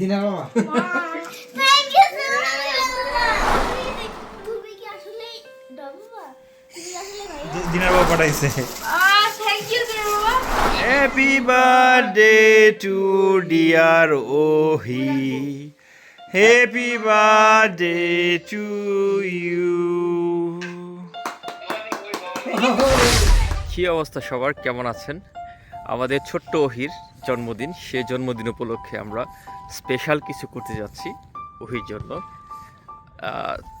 দিনের বাবা। আসলে বাবা পাঠাইছে। Happy birthday to dear Ohi happy birthday to you কি অবস্থা সবার? কেমন আছেন? আমাদের ছোট্ট ওহির জন্মদিন সে জন্মদিন উপলক্ষে আমরা স্পেশাল কিছু করতে যাচ্ছি ওহির জন্য।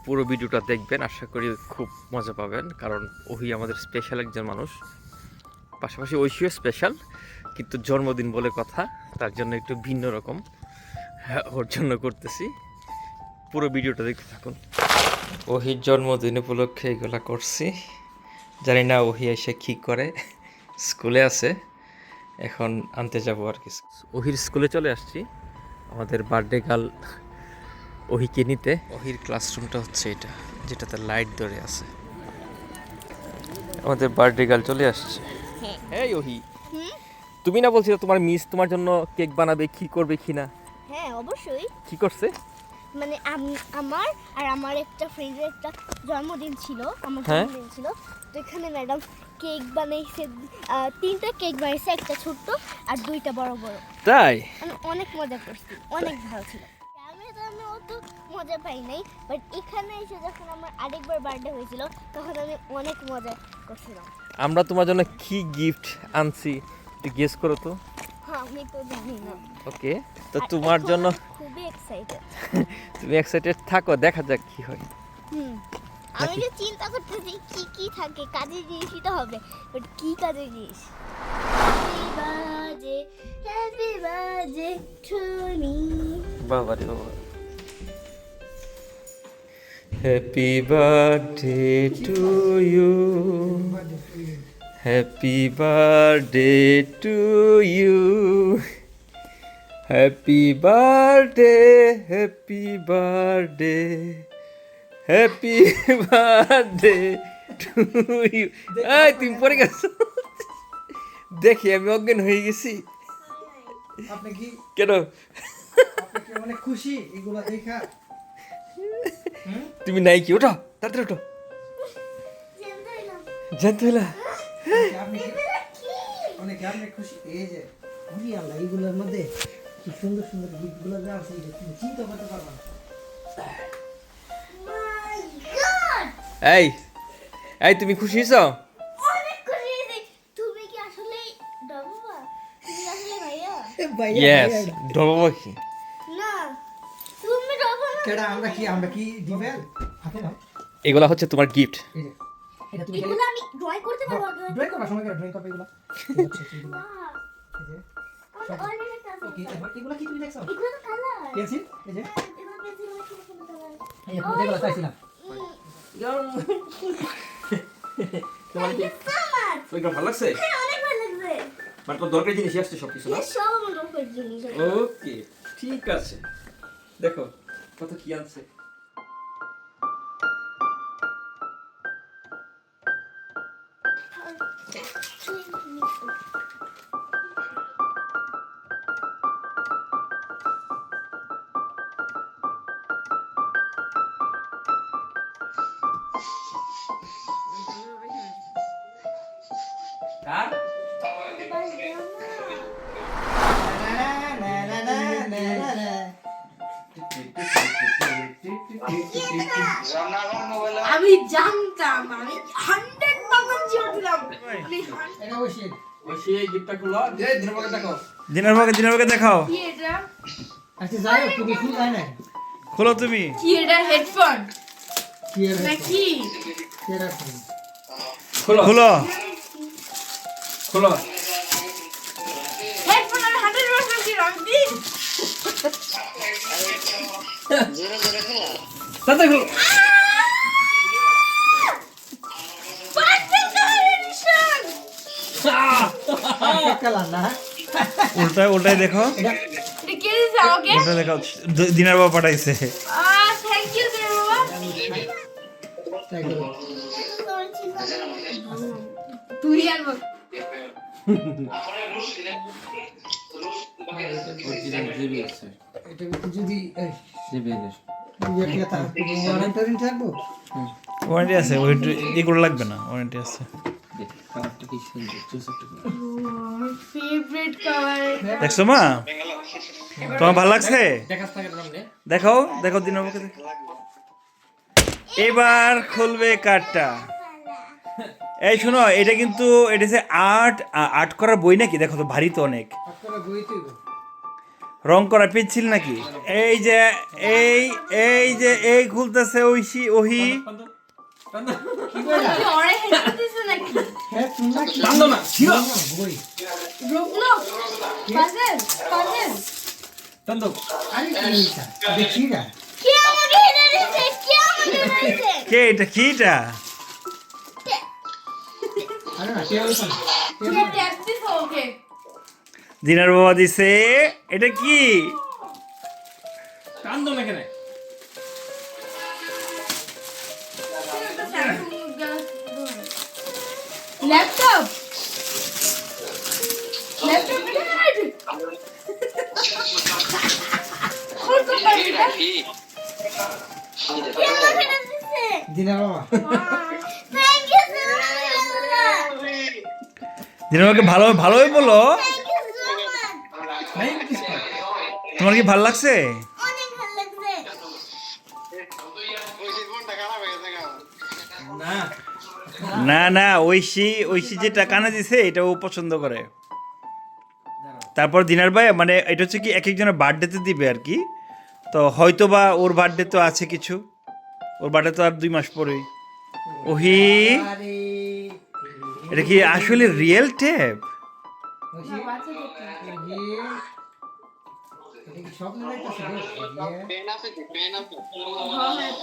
পুরো ভিডিওটা দেখবেন আশা করি খুব মজা পাবেন কারণ ওহি আমাদের স্পেশাল একজন মানুষ। পাশাপাশি ঐশীও স্পেশাল কিন্তু জন্মদিন বলে কথা তার জন্য একটু ভিন্ন রকম। হ্যাঁ, ওর জন্য করতেছি। পুরো ভিডিওটা দেখতে থাকুন। ওহির জন্মদিন উপলক্ষে এগুলা করছি। জানি না ওহি এসে কী করে স্কুলে আছে। এখন আনতে যাব আর কি। ওহির স্কুলে চলে আসছি। আমাদের বার্থডে গার্ল ওহিকে নিতে। ওহির ক্লাসরুমটা হচ্ছে এটা যেটাতে লাইট ধরে আছে। আমাদের বার্থডে গার্ল চলে আসছে। এই ওহি তুমি না বলছিলে তোমার মিস তোমার জন্য কেক বানাবে কি করবে কি না? হ্যাঁ অবশ্যই। কি করছে? মানে আম- আমার আর আমার একটা ফ্রেন্ডের একটা জন্মদিন ছিল আমার হ্যাঁ? জন্মদিন ছিল। তো এখানে ম্যাডাম কেক বানাইছে তিনটা কেক বানাইছে একটা ছোট্ট আর দুইটা বড় বড়। তাই? আমি অনেক মজা করছি অনেক ভালো ছিল। আমি তো আমি অত মজা পাই নাই বাট এখানে এসে যখন আমার আরেকবার বার্থডে হয়েছিল তখন আমি অনেক মজা করছিলাম। আমরা তোমার জন্য কি গিফট আনছি একটু গেস করো তো। হ্যাঁ আমি তো জানি না। ওকে তো তোমার জন্য খুবই এক্সাইটেড তুমি এক্সাইটেড থাকো দেখা যাক কি হয়। হুম। আমি যে চিন্তা করতেছি কি কি থাকে কাজের জিনিসই তো হবে বাট কি কাজের জিনিস? Happy birthday happy birthday to me বাবা রে বাবা happy birthday to you happy birthday to you happy birthday happy birthday happy birthday to you এই তুমি পড়ে গেছো? দেখি আমি অজ্ঞান হয়ে গেছি। আপনি কি? কেন? অনেক খুশি? এগুলা দেখা। তুমি নাই কি? ওঠো তাড়াতাড়ি ওঠো। জানতে হলা আপনি কি অনেক আপনি খুশি। এই যে উনি আল্লাহ এইগুলোর মধ্যে কি সুন্দর সুন্দর গিফটগুলো দেওয়া আছে এটা তুমি চিন্তা করতে পারবা না। এই এই তুমি খুশি হয়েছো? অনেক খুশি হয়েছি। তুমি কি আসলে ডববা তুমি আসলে ভাইয়া? ভাইয়া, ইয়েস ভাইয়া। কি? না তুমি ডববা না। কেডা আমরা কি আমরা কি দিবেন? এগুলা হচ্ছে তোমার গিফট এগুলো আমি ড্রয়িং করতে পারব আগে ড্রয়িং করবা সময় ড্রয়িং করবে এগুলো। এই হচ্ছে এগুলো। এই যে আমার অনেক আছে। ওকে এবার এগুলো কি তুমি দেখছ? এগুলো তো কালার পেন্সিল এই যে। এগুলো চাইছিলাম তোমার কি মাছ ভালো লাগছে? হ্যাঁ অনেক মানে দরকারি জিনিস আসছে সব কিছু এই সব আমার দরকার জিনিস ওকে ঠিক আছে। দেখো কত কি আনছে। আমি জানতাম আমি হান্ড্রেড পার্সেন্ট শিওর ছিলাম। আমি দিনের ভাগে দিনের ভাগে দেখাও। কি এটা? আচ্ছা তুমি ফুল যায় খোলো তুমি। কি এটা? হেডফোন নাকি কি? এর আছে? খোলো। খোলো। খোলো। হেডফোন আমি হান্ড্রেড পার্সেন্ট শিওর আমি দিন খোলো। উল্টায় উল্টায় দেখো। দেখো দিনের বাবা পাঠাইছে। তুই যদি ওয়ারেন্টি আছে। ওই এগুলো লাগবে না ওয়ারেন্টি আছে। কালারটা কি সুন্দর দেখছ মা? তোমার ভালো লাগছে? দেখাস দেখাও দেখো দেখো। এবার খুলবে কার্ডটা। এই শোনো এটা কিন্তু এটা যে আর্ট আর্ট করার বই নাকি? দেখো তো ভারী তো অনেক। রং করা পেন্সিল নাকি? এই যে এই এই যে এই খুলতেছে ঐশী ওহি। কি? না, ছিল। আরে এটা? দেখি না কে আমাকে হেরে দিয়েছে কে আমাকে হেরে দিয়েছে কে এটা? কিটা আরে না কেউ না কে ট্যাপ দিছো ওকে। দিনার বাবা দিছে এটা কি? কান্দো না কেন ল্যাপটপ ল্যাপটপ কত পারি কে আমাকে হেরে দিয়েছে দিনা বাবা। দিনার বাবাকে ভালো ভালোই বলো। তোমার কি ভালো লাগছে? না না, ঐশী ঐশী যেটা কানে দিছে, এটা ও পছন্দ করে। তারপর দিনার ভাই মানে এটা হচ্ছে কি এক একজনের বার্থডেতে দিবে আর কি। তো হয়তো বা ওর বার্থডে তো আছে কিছু। ওর বার্থডে তো আর দুই মাস পরেই। ওহি, এটা কি আসলে রিয়েল টেপ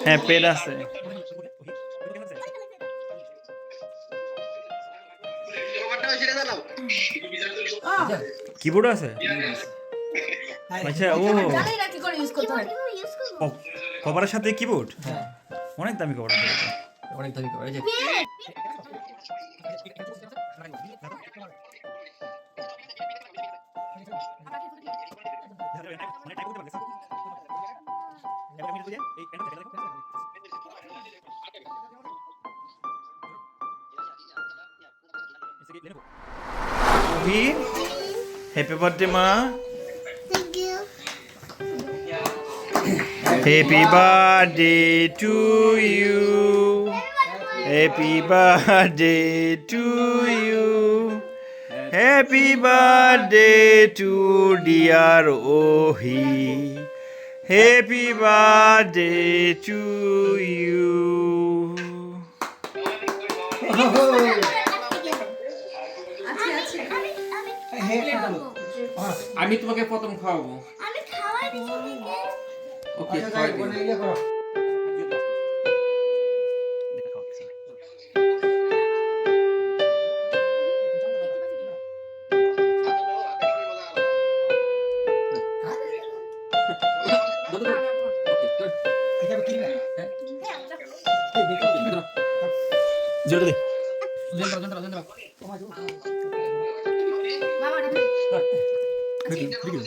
হ্যাঁ পেন আছে। কিবোর্ড আছে? আচ্ছা ও। হয় ইউজ করব কভারের সাথে কিবোর্ড অনেক দামি কভার অনেক দামি করে এই হ্যাপি বার্থডে মা happy birthday to you happy birthday to you happy birthday to dear Ohi happy birthday to you আমি হ্যাঁ। খাব। তোমাকে প্রথম খাওয়াবো। আমি খাওয়াই দিছি ওকে ওকে আচ্ছা খাওয়াই যাই দিও। বলে ইয়ে করো ওকে good.